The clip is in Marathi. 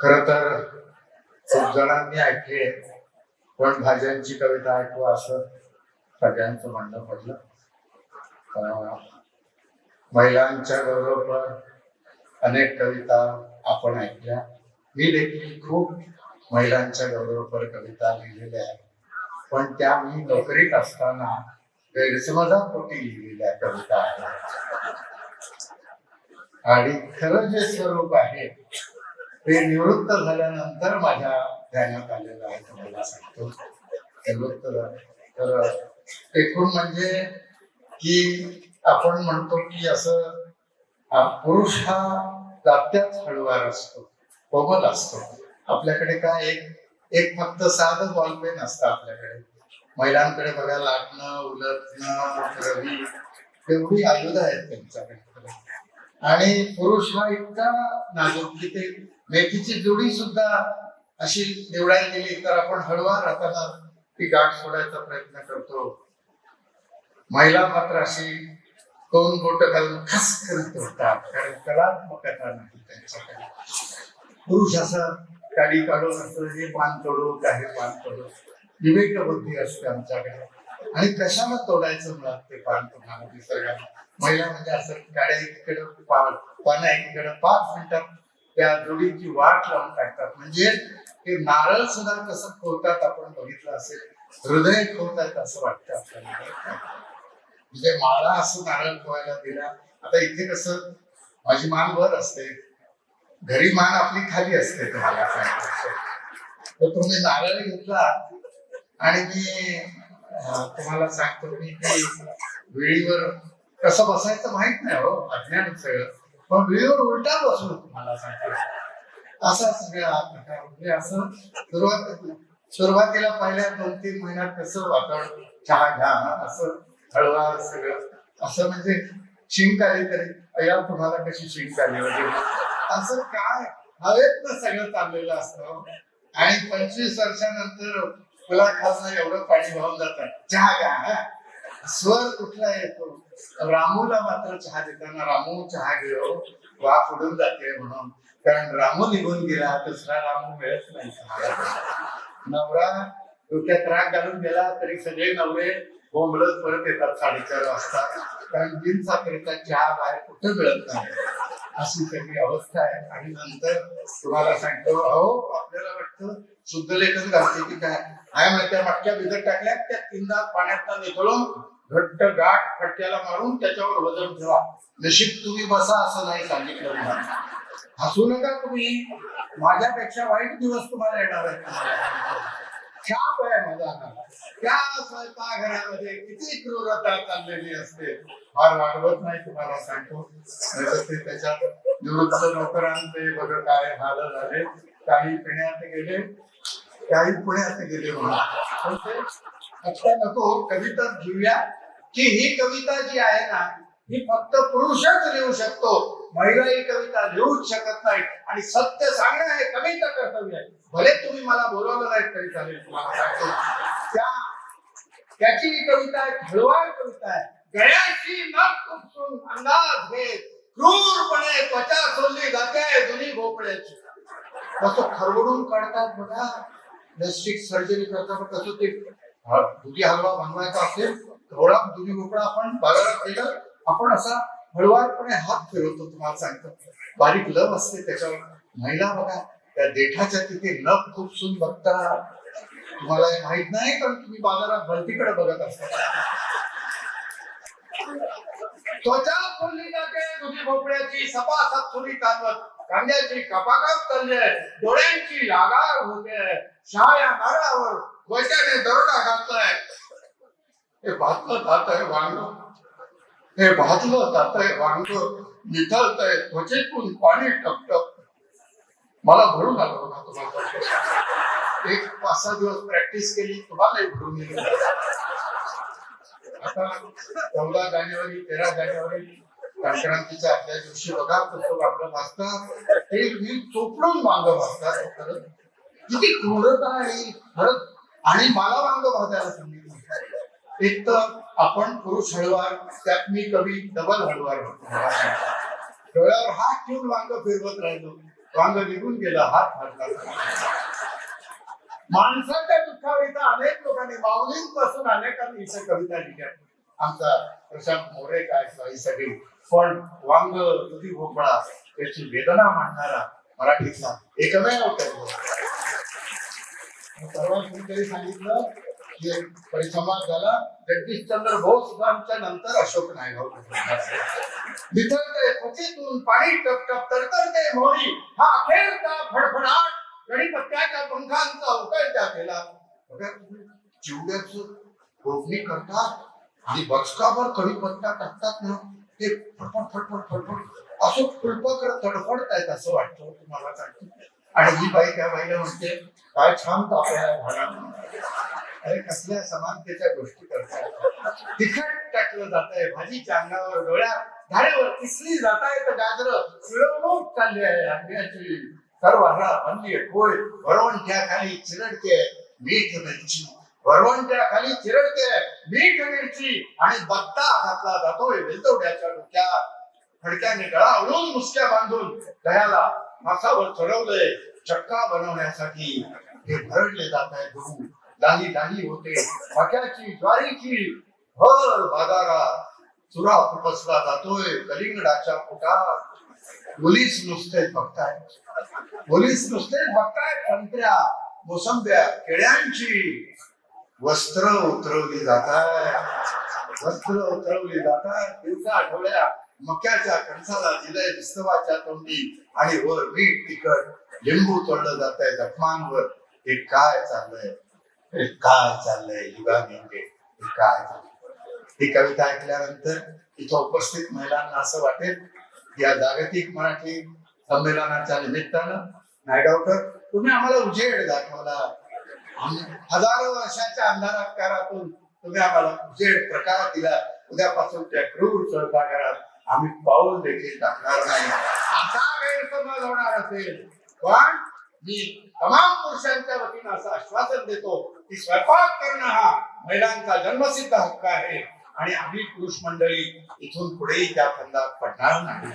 खर तर खूप जणांनी ऐकले. पण भाज्यांची कविता ऐकू असं सगळ्यांचं म्हणणं पडलं. महिलांच्या गौरवपर अनेक कविता आपण ऐकल्या. मी देखील खूप महिलांच्या गौरवपर कविता लिहिलेल्या आहेत. पण त्या मी नोकरीत असताना गैरसमजापोटी लिहिलेल्या कविता आहेत. आणि खरं जे स्वरूप आहे ते निवृत्त झाल्यानंतर माझ्या ध्यानात आलेलं आहे तुम्हाला सांगतो. निवृत्त झालं. तर एकूण म्हणजे की आपण म्हणतो की असं पुरुष हा दात्याच हळुवार असतो कोमल असतो. आपल्याकडे काय एक एक फक्त साधं बॉलपेन असतं आपल्याकडे. महिलांकडे बघा लाटणं उलटणं रवी तेवढी आयुध आहेत त्यांच्याकडे. आणि पुरुष हा इतका नाजूक की ते मेथीची जोडी सुद्धा अशी निवडायला गेली तर आपण हळुवार राहताना ती गाठ सोडायचा प्रयत्न करतो. महिला मात्र अशी दोन बोट घालून खास करत होतात कारण कलात्मकता नाही त्यांच्याकडे. पुरुष असा काडी काढून असं हे पान तोडू काही पान तोडू विवेक बुद्धी असते आमच्याकडे. आणि कशाला तोडायचं मुळात ते पान तुम्हाला निसर्गाला. महिला म्हणजे असं काड्या एकीकडे पान पानं एकीकडे पाच मिनिटात त्या जोडीची वाट लावून टाकतात. म्हणजे ते नारळ सुद्धा कसं खोतात आपण बघितलं असेल हृदय खोतात असं वाटतं आपल्याला. म्हणजे मला असं नारळ खोवायला दिला आता इथे कसं माझी मान वर असते. घरी मान आपली खाली असते तुम्हाला तर तुम्ही नारळ घेतला आणि मी तुम्हाला सांगतो मी की वेळीवर कसं बसायचं माहीत नाही हो अज्ञान सगळं. पण वेळीवर उलटा बसलो तुम्हाला असा सगळा प्रकार. म्हणजे असं सुरुवात सुरुवातीला पहिल्या दोन तीन महिन्यात कसं वातावरण चहा घ्या असं हळवा सगळं. असं म्हणजे शिंक आली तरी अया तुम्हाला कशी शिंक आली वगैरे. असं काय? हवेत सगळं चाललेलं असतं. आणि पंचवीस वर्षानंतर फुला खालनं एवढं पाणी वाहून जातं. चहा घ्या हा. स्वर कुठला येतो? रामूला मात्र चहा देताना रामू चहा घेऊ वाफ उडून जाते म्हणून. कारण रामू निघून गेला दुसरा रामू मिळत नाही. नवरा डोक्यात राग घालून गेला तरी सगळे नवरे बोंबलत परत येतात साडेचार वाजता. कारण बिन साखरेचा चहा बाहेर कुठं मिळत नाही. अशी सगळी अवस्था आहे. आणि नंतर तुम्हाला सांगतो अहो आपल्याला वाटतं शुद्ध लेखन घालते की काय? आहे माहिती आहे, मटक्या भिजत टाकल्या त्या तीनदा पाण्यात निघळून घट्ट गाठ फटक्याला मारून त्याच्यावर वजन ठेवा. नशीब तुम्ही बसा असं नाही सांगितलं हसू नका तुम्ही. माझ्यापेक्षा वाईट दिवस तुम्हाला येणार आहेत. छाप आहे माझा. त्या स्वयंपाकघरामध्ये किती क्रूरता चाललेली असते. फार वाढवत नाही तुम्हाला सांगतो. ते त्याच्यात निवृत्त नोकरांचे बघ काय हाल झाले. काही पिण्यात गेले. काही पुण्यात गेले म्हणा. पण ते आता नको. तर घेऊया. की ही कविता जी आहे ना ही फक्त पुरुषच लिहू शकतो महिला ही कविता लिहूच शकत नाही. आणि सत्य सांगणं हे कविता कर्तव्य आहे. भले तुम्ही मला बोलवलं नाही तरी चालेल तुम्हाला सांगतो. त्या त्याची ही कविता आहे हळवार कविता आहे. गळ्याची नख खुपसून अंदाज घेत क्रूरपणे त्वचा सोडली जाते जुनी भोपळ्याची. कसं खरवडून काढतात बघा. प्लॅस्टिक सर्जरी करतात कसं ते दुधी हलवा बनवायचा असेल थोडा दुधी भोपळा आपण बाजारात केलं आपण असा हळवारपणे हात फिरवतो तुम्हाला सांगतो. बारीक लव असते त्याच्यावर. महिला बघा त्या देठाच्या तिथे नख सुन बघता तुम्हाला हे माहीत नाही कारण तुम्ही बाजारात भलतीकडे बघत असता. त्वचा फुलली जाते दुधी भोपळ्याची सपासप फुली तांबत कांद्याची कपाकाप चालली डोळ्यांची लागार होते. शाळ्या नारळावर गोट्याने दरोडा घातलाय. हे भातलं जात आहे वांग. हे भातलं जात आहे वांग. निथळत आहे त्वचेतून पाणी टपटप. मला भरून आलं बघा तुम्हाला. एक पाच सहा दिवस प्रॅक्टिस केली तुम्हालाही भरून येईल आता चौदा जानेवारी तेरा जानेवारी संक्रांतीच्या आदल्या दिवशी बघा कसं वांग भाजतात ते मी चोपडून वांग भाजतात खरं. किती क्रूरता आणि खरंच आणि मला रंग भाजायला सांगितलं एक तर आपण पुरुष हळवार त्यात मी कवी डबल हळवार डोळ्यावर हात ठेवून वांग फिरवत राहिलो. वांग निघून गेला हात हातला. माणसाच्या दुःखावर इथं अनेक लोकांनी माऊलींपासून अनेकांनी इथं कविता लिहिल्या. आमचा प्रशांत मोरे काय ही सगळी. पण वांग दुधी भोपळा त्याची वेदना मांडणारा मराठीतला एकमेव कवी सांगितलं की परिसंवाद झाला जगदीशचंद्र बोसांच्या नंतर अशोक नायगाव निथळते पतीतून पाणी टपटप तरतरते मोरी हा अखेरचा फडफडाट गणिपत्त्याच्या पंखांचा उकळत्या केला चिवड्याच तुम्ही करतात आणि बचकावर कढीपत्ता टाकतात ना ते फडफड फडफड फडफड असं फुलपकर तडफडतायत असं वाटतं तुम्हाला काय? आणि ही बाई त्या बाईला म्हणते काय छान ताप्या आहे अरे कसल्या समानतेच्या गोष्टी करतात तिखट टाकलं जात आहे भाजीच्या अंगावर डोळ्या धारेवर किसली जात आहे तर गाजर. मिळवणूक चालली आहे आंब्याची. सर्व हरा बनली होय वरवंट्या खाली चिरडते मीठ मिरची. वरवंट्या खाली चिरडते मीठ मिरची. आणि बत्ता घातला जातोय वेलदोड्याच्या डोक्यात. फडक्याने गळा आवळून मुसक्या बांधून दह्याला मासावर चढवलंय चक्का बनवण्यासाठी हे भरडले जात आहे गहू लाही लाही होते. मक्याची ज्वारीची भर बाजारात. चुरा खुपसला जातोय कलिंगडाच्या पोटात. पोलीस नुसते बघताय पोलीस नुसते बघताय संत्र्या मोसंब्या केळ्यांची वस्त्र उतरवली जातात वस्त्र उतरवली जातात दिवसा आठवड्या मक्याच्या कणसाला दिलंय विस्तवाच्या तोंडी आणि वर मीठ तिखट लिंबू तोडलं जात आहे जखमांवर हे काय चाललंय? हे काय चाललंय? युगा मेंढे हे काय चाललंय? ही कविता ऐकल्यानंतर तिथं उपस्थित महिलांना असं वाटेल की या जागतिक मराठी संमेलनाच्या निमित्तानं नायगावकर तुम्ही आम्हाला उजेड दाखवला. हजारो वर्षाच्या अंधाराकारातून तुम्ही आम्हाला उजेड प्रकार दिला. उद्यापासून त्या क्रूर सहकारात आम्ही पाऊल देखील टाकणार नाही. असा गैरसमज होणार असेल. पण मी तमाम पुरुषांच्या वतीनं असं आश्वासन देतो की स्वयंपाक करणं हा महिलांचा जन्मसिद्ध हक्क आहे. आणि आम्ही पुरुष मंडळी इथून पुढेही त्या फंदात पडणार नाही.